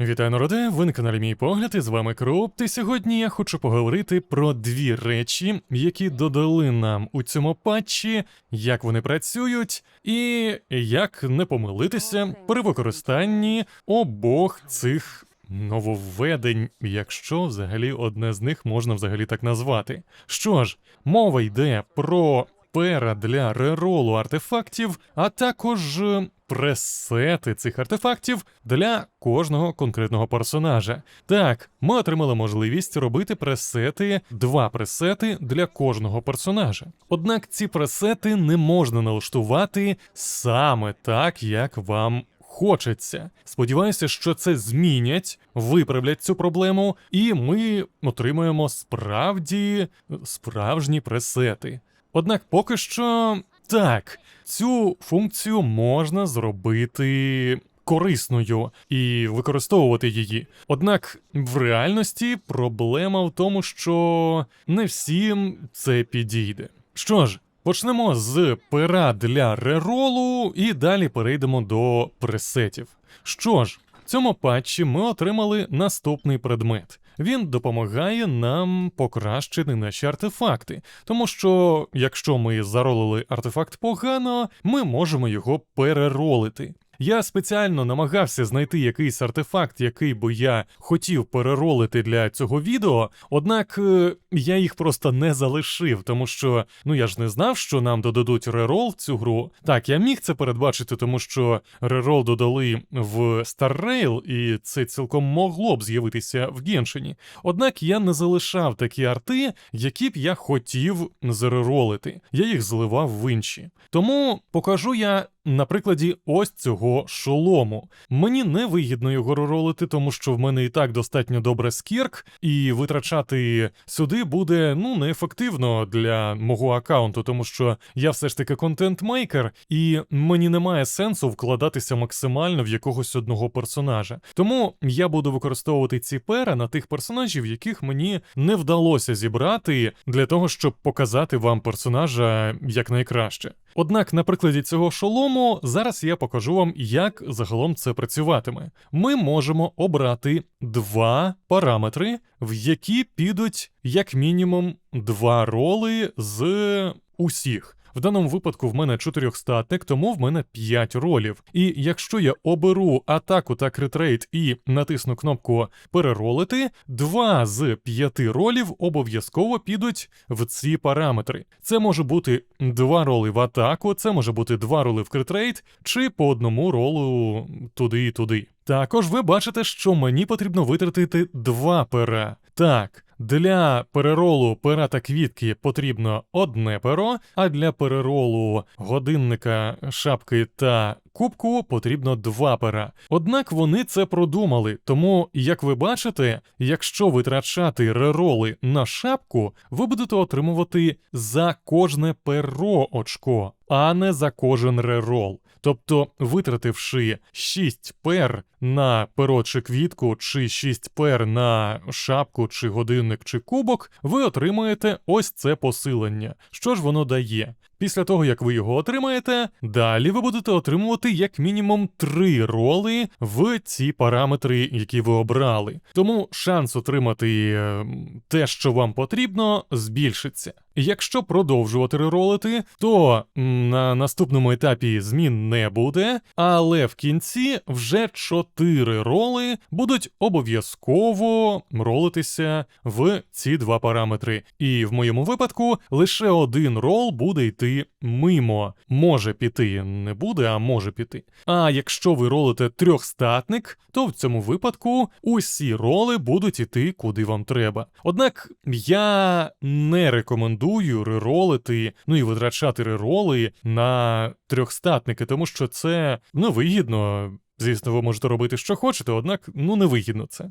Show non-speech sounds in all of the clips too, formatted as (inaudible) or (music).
Вітаю народи, ви на каналі Мій Погляд, і з вами Кроп. І сьогодні я хочу поговорити про дві речі, які додали нам у цьому патчі, як вони працюють, і як не помилитися при використанні обох цих нововведень, якщо взагалі одне з них можна взагалі так назвати. Що ж, мова йде про пера для реролу артефактів, а також е, пресети цих артефактів для кожного конкретного персонажа. Так, ми отримали можливість робити пресети, два пресети для кожного персонажа. Однак ці пресети не можна налаштувати саме так, як вам. Хочеться. Сподіваюся, що це змінять, виправлять цю проблему, і ми отримаємо справді справжні пресети. Однак поки що так, цю функцію можна зробити корисною і використовувати її. Однак в реальності проблема в тому, що не всім це підійде. Що ж, почнемо з пера для реролу і далі перейдемо до пресетів. Що ж, в цьому патчі ми отримали наступний предмет. Він допомагає нам покращити наші артефакти, тому що якщо ми заролили артефакт погано, ми можемо його переролити. Я спеціально намагався знайти якийсь артефакт, який би я хотів переролити для цього відео, однак е, я їх просто не залишив, тому що ну я ж не знав, що нам додадуть рерол в цю гру. Так, я міг це передбачити, тому що рерол додали в Star Rail, і це цілком могло б з'явитися в Геншині. Однак я не залишав такі арти, які б я хотів зареролити. Я їх зливав в інші. Тому покажу я на прикладі ось цього шолому. Мені не вигідно його ролити, тому що в мене і так достатньо добре скірк, і витрачати сюди буде ну неефективно для мого аккаунту, тому що я все ж таки контент-мейкер, і мені немає сенсу вкладатися максимально в якогось одного персонажа. Тому я буду використовувати ці пера на тих персонажів, яких мені не вдалося зібрати для того, щоб показати вам персонажа якнайкраще. Однак, на прикладі цього шолому, зараз я покажу вам, як загалом це працюватиме. Ми можемо обрати два параметри, в які підуть як мінімум два роли з усіх. В даному випадку в мене чотирьохстатник, тому в мене 5 ролів. І якщо я оберу атаку та критрейт і натисну кнопку переролити, два з п'яти ролів обов'язково підуть в ці параметри. Це може бути два роли в атаку, це може бути два роли в критрейт, чи по одному ролу туди і туди. Також ви бачите, що мені потрібно витратити два пера. Так, для переролу пера та квітки потрібно одне перо, а для переролу годинника, шапки та кубку потрібно два пера. Однак вони це продумали, тому, як ви бачите, якщо витрачати рероли на шапку, ви будете отримувати за кожне перо очко, а не за кожен рерол. Тобто, витративши 6 пер на перо чи квітку, чи 6 пер на шапку, чи годинник, чи кубок, ви отримаєте ось це посилення. Що ж воно дає? Після того, як ви його отримаєте, далі ви будете отримувати як мінімум 3 роли в ці параметри, які ви обрали. Тому шанс отримати е, те, що вам потрібно, збільшиться. Якщо продовжувати реролити, то на наступному етапі змін не буде, але в кінці вже 4 роли будуть обов'язково ролитися в ці два параметри. І в моєму випадку лише один рол буде йти мимо. Може піти, не буде, а може піти. А якщо ви ролите трьохстатник, то в цьому випадку усі роли будуть іти куди вам треба. Однак я не рекомендую реролити, ну і витрачати рероли на трьохстатники, тому що це невигідно. Звісно, ви можете робити, що хочете, однак ну невигідно це.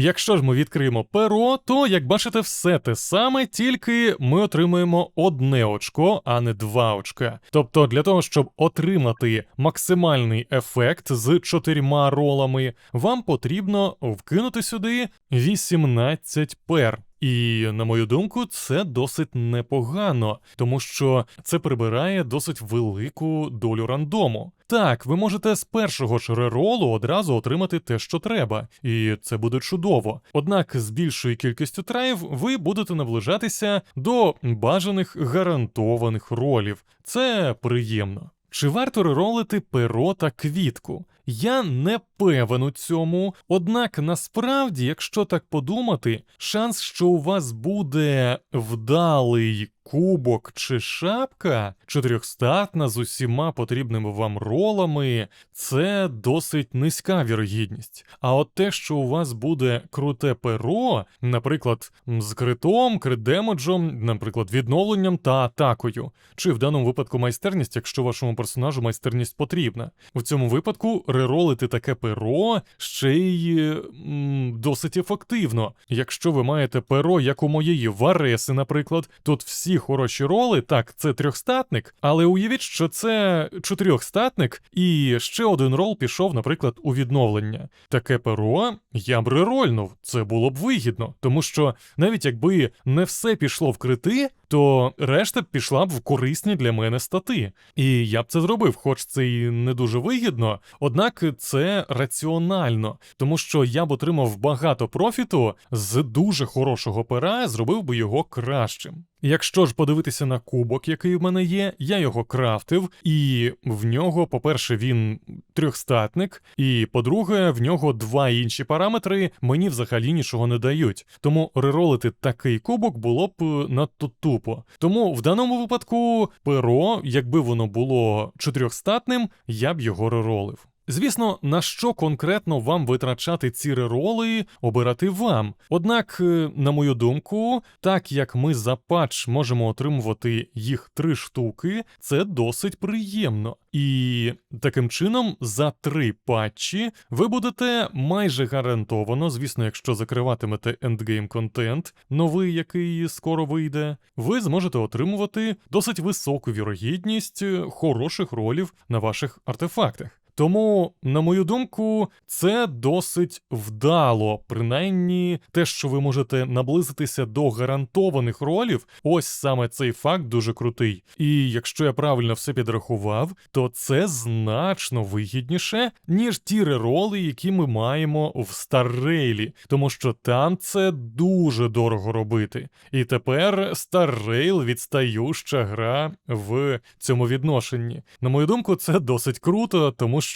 Якщо ж ми відкриємо перо, то як бачите, все те саме, тільки ми отримуємо одне очко, а не два очка. Тобто, для того, щоб отримати максимальний ефект з чотирма ролами, вам потрібно вкинути сюди 18 пер. І на мою думку, це досить непогано, тому що це прибирає досить велику долю рандому. Так, ви можете з першого ж реролу одразу отримати те, що треба, і це буде чудово. Однак з більшою кількістю траїв ви будете наближатися до бажаних гарантованих ролів. Це приємно. Чи варто реролити перо та квітку? Я не певен у цьому, однак насправді, якщо так подумати, шанс, що у вас буде вдалий кубок чи шапка, чотирьохстатна з усіма потрібними вам ролами, це досить низька вірогідність. А от те, що у вас буде круте перо, наприклад, з критом, крит-демеджем, наприклад, відновленням та атакою, чи в даному випадку майстерність, якщо вашому персонажу майстерність потрібна. В цьому випадку реролити таке перо ще й м, досить ефективно. Якщо ви маєте перо, як у моєї Вареси, наприклад, тут всі хороші роли, так, це трьохстатник, але уявіть, що це чотирьохстатник, і ще один рол пішов, наприклад, у відновлення. Таке перо я б рерольнув, це було б вигідно, тому що навіть якби не все пішло в крити, то решта б пішла б в корисні для мене стати. І я б це зробив, хоч це і не дуже вигідно, однак це раціонально, тому що я б отримав багато профіту з дуже хорошого пера, зробив би його кращим. Якщо ж подивитися на кубок, який в мене є, я його крафтив, і в нього, по-перше, він трьохстатник, і по-друге, в нього два інші параметри мені взагалі нічого не дають. Тому реролити такий кубок було б надто тупо. Тому в даному випадку перо, якби воно було чотирьохстатним, я б його реролив. Звісно, на що конкретно вам витрачати ці рероли, обирати вам. Однак, е, на мою думку, так як ми за патч можемо отримувати їх три штуки, це досить приємно. І таким чином, за три патчі ви будете майже гарантовано, звісно, якщо закриватимете ендгейм контент, новий, який скоро вийде, ви зможете отримувати досить високу вірогідність е, хороших ролів на ваших артефактах. Тому, на мою думку, це досить вдало, принаймні те, що ви можете наблизитися до гарантованих ролів, ось саме цей факт дуже крутий. І якщо я правильно все підрахував, то це значно вигідніше, ніж ті рероли, які ми маємо в Старрейлі, тому що там це дуже дорого робити. І тепер Старрейл відстающа гра в цьому відношенні. На мою думку, це досить круто, тому що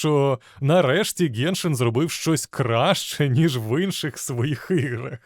нарешті Геншин зробив щось краще, ніж в інших своїх іграх.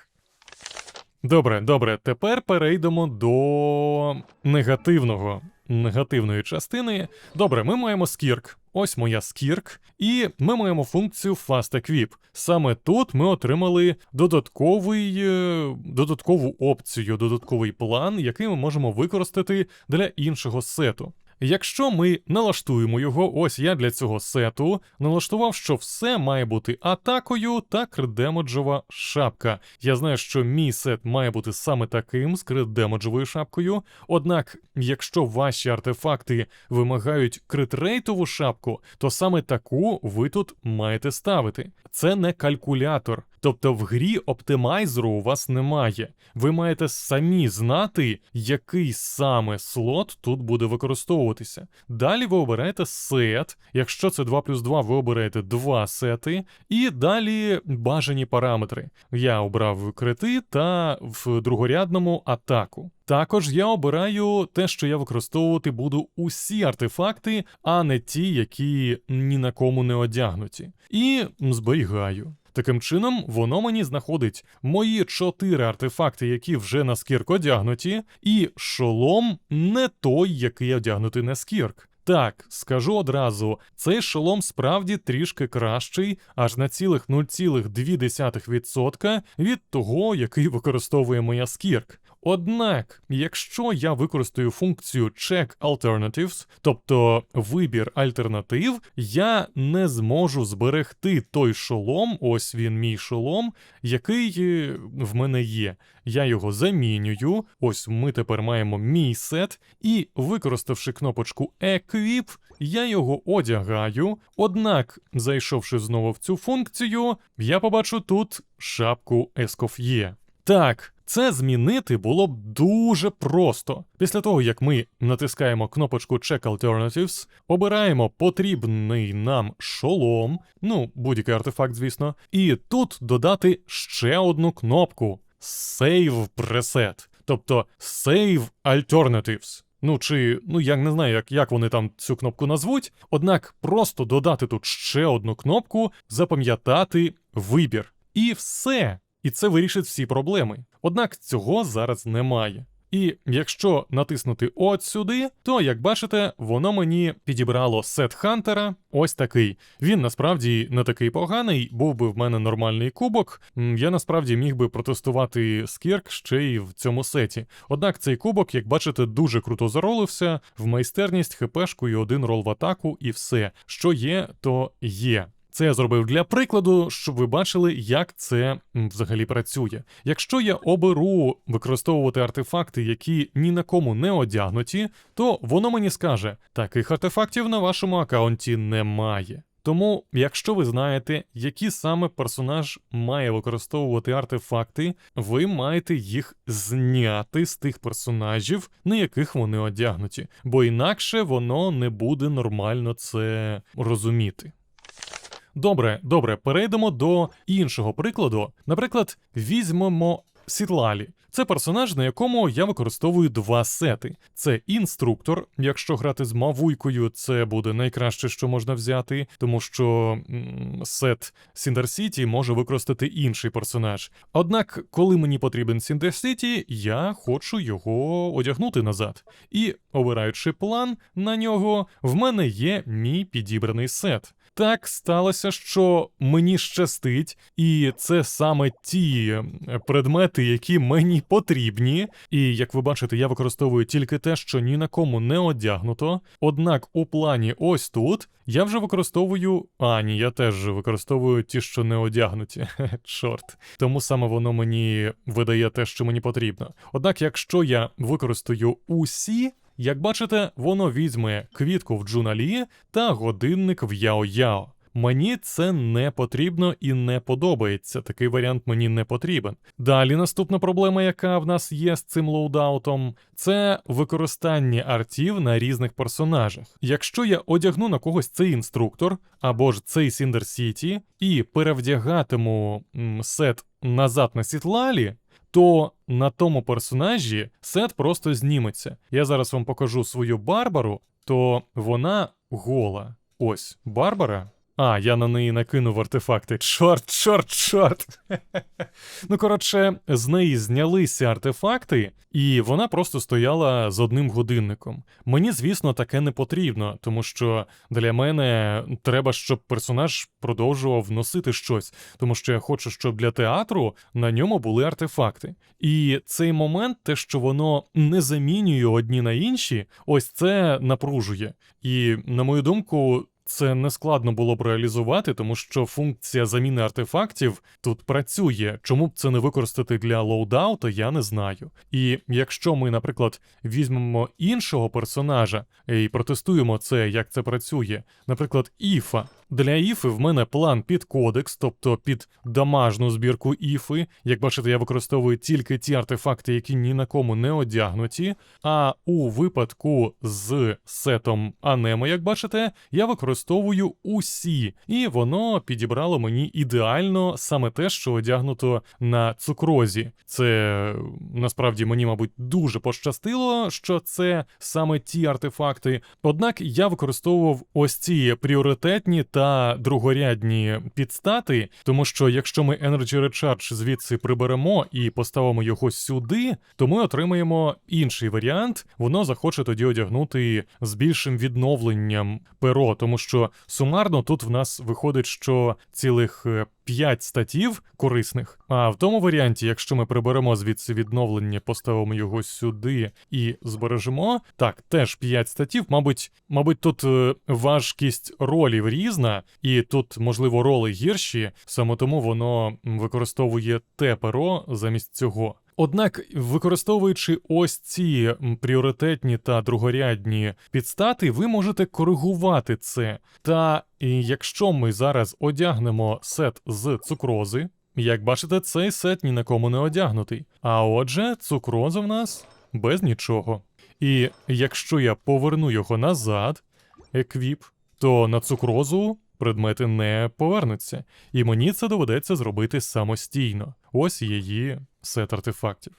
Добре, добре, тепер перейдемо до негативного. Негативної частини. Добре, ми маємо скірк. Ось моя скірк, і ми маємо функцію Fast Equip. Саме тут ми отримали додатковий, е, додаткову опцію, додатковий план, який ми можемо використати для іншого сету. Якщо ми налаштуємо його, ось я для цього сету налаштував, що все має бути атакою та кридемоджова шапка. Я знаю, що мій сет має бути саме таким з кридемоджовою шапкою. Однак, якщо ваші артефакти вимагають критрейтову шапку, то саме таку ви тут маєте ставити. Це не калькулятор. Тобто в грі оптимайзеру у вас немає. Ви маєте самі знати, який саме слот тут буде використовуватися. Далі ви обираєте сет. Якщо це 2 плюс 2, ви обираєте 2 сети, і далі бажані параметри. Я обрав крити та в другорядному атаку. Також я обираю те, що я використовувати буду усі артефакти, а не ті, які ні на кому не одягнуті. І зберігаю. Таким чином, воно мені знаходить мої чотири артефакти, які вже на скірк одягнуті, і шолом не той, який одягнутий на скірк. Так, скажу одразу, цей шолом справді трішки кращий, аж на цілих 0,2% від того, який використовує моя скірк. Однак, якщо я використаю функцію Check Alternatives, тобто вибір альтернатив, я не зможу зберегти той шолом, ось він мій шолом, який е, в мене є. Я його замінюю. Ось ми тепер маємо мій сет, і використавши кнопочку Equip, я його одягаю. Однак, зайшовши знову в цю функцію, я побачу тут шапку Escoffier. Так, Це змінити було б дуже просто. Після того, як ми натискаємо кнопочку Check Alternatives, обираємо потрібний нам шолом, ну, будь-який артефакт, звісно, і тут додати ще одну кнопку Save Preset, тобто Save Alternatives. Ну чи ну я не знаю, як, як вони там цю кнопку назвуть. Однак просто додати тут ще одну кнопку, запам'ятати вибір. І все. І це вирішить всі проблеми. Однак цього зараз немає. І якщо натиснути от сюди, то як бачите, воно мені підібрало сет Хантера. Ось такий. Він насправді не такий поганий, був би в мене нормальний кубок. Я насправді міг би протестувати скірк ще й в цьому сеті. Однак цей кубок, як бачите, дуже круто заролився в майстерність, хпшку і один рол в атаку, і все. Що є, то є. Це я зробив для прикладу, щоб ви бачили, як це взагалі працює. Якщо я оберу використовувати артефакти, які ні на кому не одягнуті, то воно мені скаже: таких артефактів на вашому аккаунті немає. Тому, якщо ви знаєте, які саме персонаж має використовувати артефакти, ви маєте їх зняти з тих персонажів, на яких вони одягнуті, бо інакше воно не буде нормально це розуміти. Добре, добре, перейдемо до іншого прикладу. Наприклад, візьмемо Сітлалі. Це персонаж, на якому я використовую два сети. Це інструктор. Якщо грати з мавуйкою, це буде найкраще, що можна взяти, тому що сет Сіндер Сіті може використати інший персонаж. Однак, коли мені потрібен Сіндер Сіті, я хочу його одягнути назад. І, обираючи план на нього, в мене є мій підібраний сет. Так сталося, що мені щастить, і це саме ті е, предмети, які мені потрібні. І як ви бачите, я використовую тільки те, що ні на кому не одягнуто. Однак у плані ось тут я вже використовую. А, ні, я теж використовую ті, що не одягнуті. (laughs) Чорт. Тому саме воно мені видає те, що мені потрібно. Однак, якщо я використаю усі. Як бачите, воно візьме квітку в Джуналі та годинник в Яо-Яо. Мені це не потрібно і не подобається. Такий варіант мені не потрібен. Далі наступна проблема, яка в нас є з цим лоудаутом, це використання артів на різних персонажах. Якщо я одягну на когось цей інструктор або ж цей Сіндер Сіті і перевдягатиму сет назад на Сітлалі, то на тому персонажі сет просто зніметься. Я зараз вам покажу свою Барбару, то вона гола. Ось Барбара. А, я на неї накинув артефакти. Чорт, чорт, чорт. ну, коротше, з неї знялися артефакти, і вона просто стояла з одним годинником. Мені, звісно, таке не потрібно, тому що для мене треба, щоб персонаж продовжував носити щось, тому що я хочу, щоб для театру на ньому були артефакти. І цей момент, те, що воно не замінює одні на інші, ось це напружує. І, на мою думку, це не складно було б реалізувати, тому що функція заміни артефактів тут працює. Чому б це не використати для лоудаута, я не знаю. І якщо ми, наприклад, візьмемо іншого персонажа і протестуємо це, як це працює, наприклад, Іфа. Для Іфи в мене план під кодекс, тобто під дамажну збірку Іфи. Як бачите, я використовую тільки ті артефакти, які ні на кому не одягнуті. А у випадку з сетом Анемо, як бачите, я використовую усі, і воно підібрало мені ідеально саме те, що одягнуто на цукрозі. Це насправді мені, мабуть, дуже пощастило, що це саме ті артефакти. Однак я використовував ось ці пріоритетні та другорядні підстати, тому що якщо ми Energy Recharge звідси приберемо і поставимо його сюди, то ми отримаємо інший варіант. Воно захоче тоді одягнути з більшим відновленням перо, тому що сумарно тут в нас виходить, що цілих 5 статів корисних. А в тому варіанті, якщо ми приберемо звідси відновлення, поставимо його сюди і збережемо, так, теж 5 статів. Мабуть, мабуть, тут е, важкість ролів різна, і тут, можливо, роли гірші, саме тому воно використовує те перо замість цього. Однак, використовуючи ось ці пріоритетні та другорядні підстати, ви можете коригувати це. Та якщо ми зараз одягнемо сет з цукрози, як бачите, цей сет ні на кому не одягнутий. А отже, цукроза в нас без нічого. І якщо я поверну його назад, еквіп, то на цукрозу предмети не повернуться. І мені це доведеться зробити самостійно. Ось її сет артефактів.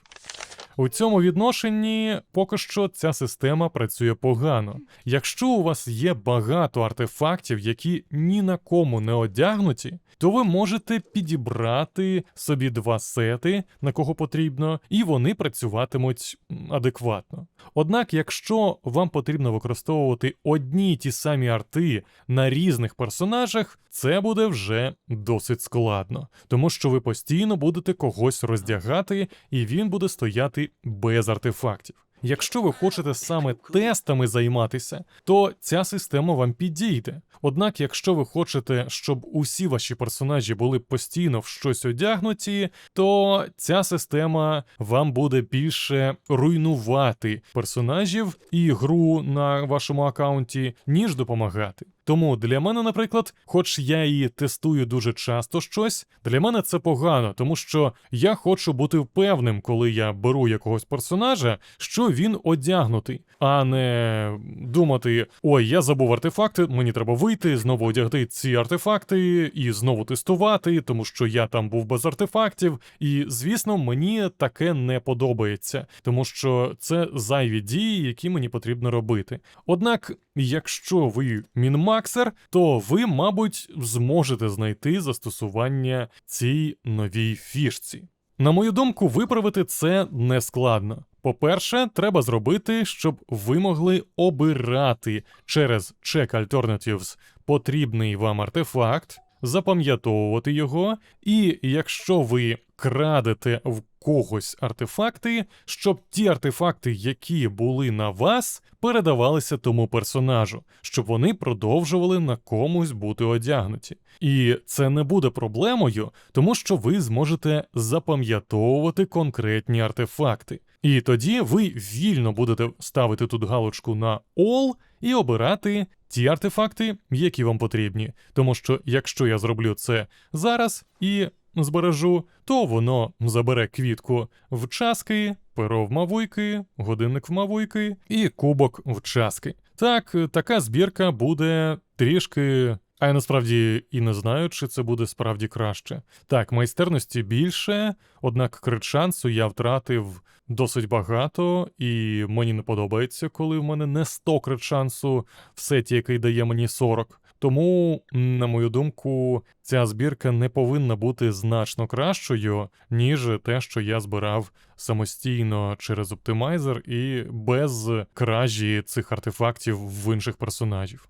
У цьому відношенні поки що ця система працює погано. Якщо у вас є багато артефактів, які ні на кому не одягнуті, то ви можете підібрати собі два сети, на кого потрібно, і вони працюватимуть адекватно. Однак, якщо вам потрібно використовувати одні й ті самі арти на різних персонажах, це буде вже досить складно, тому що ви постійно будете когось роздягати, і він буде стояти без артефактів. Якщо ви хочете саме тестами займатися, то ця система вам підійде. Однак, якщо ви хочете, щоб усі ваші персонажі були постійно в щось одягнуті, то ця система вам буде більше руйнувати персонажів і гру на вашому аккаунті, ніж допомагати. Тому для мене, наприклад, хоч я і тестую дуже часто щось, для мене це погано, тому що я хочу бути впевним, коли я беру якогось персонажа, що він одягнутий, а не думати: ой, я забув артефакти, мені треба вийти, знову одягти ці артефакти і знову тестувати, тому що я там був без артефактів. І звісно, мені таке не подобається, тому що це зайві дії, які мені потрібно робити. Однак, якщо ви мінмаксер, то ви, мабуть, зможете знайти застосування цій новій фішці. На мою думку, виправити це не складно. По-перше, треба зробити, щоб ви могли обирати через Check Alternatives потрібний вам артефакт, запам'ятовувати його, і якщо ви крадете в когось артефакти, щоб ті артефакти, які були на вас, передавалися тому персонажу, щоб вони продовжували на комусь бути одягнуті. І це не буде проблемою, тому що ви зможете запам'ятовувати конкретні артефакти. І тоді ви вільно будете ставити тут галочку на All і обирати ті артефакти, які вам потрібні. Тому що якщо я зроблю це зараз і збережу, то воно забере квітку в часки, перо в мавуйки, годинник в мавуйки і кубок в часки. Так, така збірка буде трішки. А я насправді і не знаю, чи це буде справді краще. Так, майстерності більше, однак крит шансу я втратив досить багато, і мені не подобається, коли в мене не 100 крит шансу в сеті, який дає мені 40. Тому, на мою думку, ця збірка не повинна бути значно кращою, ніж те, що я збирав самостійно через оптимайзер і без кражі цих артефактів в інших персонажів.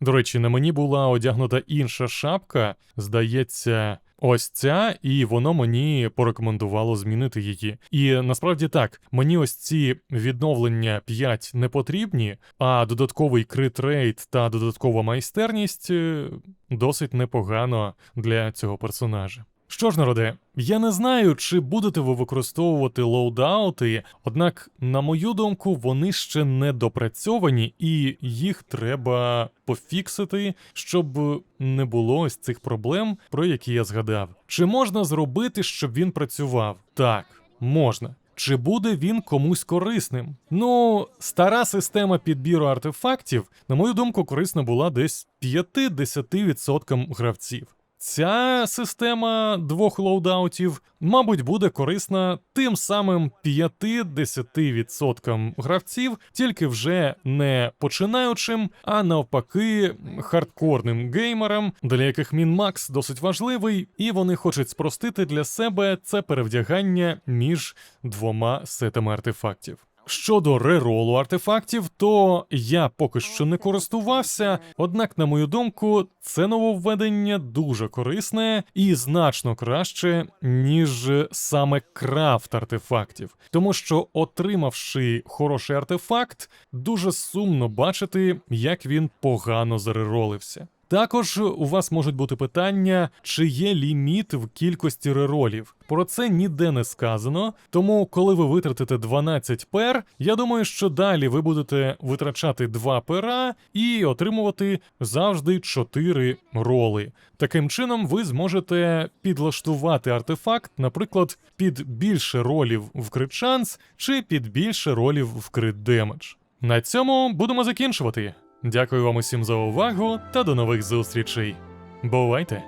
До речі, на мені була одягнута інша шапка, здається, ось ця, і воно мені порекомендувало змінити її. І насправді так, мені ось ці відновлення 5 не потрібні, а додатковий крит рейд та додаткова майстерність е, досить непогано для цього персонажа. Що ж, народе, я не знаю, чи будете ви використовувати лоудаути, однак, на мою думку, вони ще не допрацьовані, і їх треба пофіксити, щоб не було ось цих проблем, про які я згадав. Чи можна зробити, щоб він працював? Так, можна. Чи буде він комусь корисним? Ну, стара система підбіру артефактів, на мою думку, корисна була десь 5-10% гравців. Ця система двох лоудаутів, мабуть, буде корисна тим самим 5-10% гравців, тільки вже не починаючим, а навпаки, хардкорним геймерам, для яких мінмакс досить важливий, і вони хочуть спростити для себе це перевдягання між двома сетами артефактів. Щодо реролу артефактів, то я поки що не користувався, однак, на мою думку, це нововведення дуже корисне і значно краще, ніж саме крафт артефактів. Тому що, отримавши хороший артефакт, дуже сумно бачити, як він погано зареролився. Також у вас можуть бути питання, чи є ліміт в кількості реролів. Про це ніде не сказано. Тому, коли ви витратите 12 пер, я думаю, що далі ви будете витрачати 2 пера і отримувати завжди 4 роли. Таким чином, ви зможете підлаштувати артефакт, наприклад, під більше ролів в крит шанс чи під більше ролів в крит демедж. На цьому будемо закінчувати. Дякую вам усім за увагу та до нових зустрічей. Бувайте!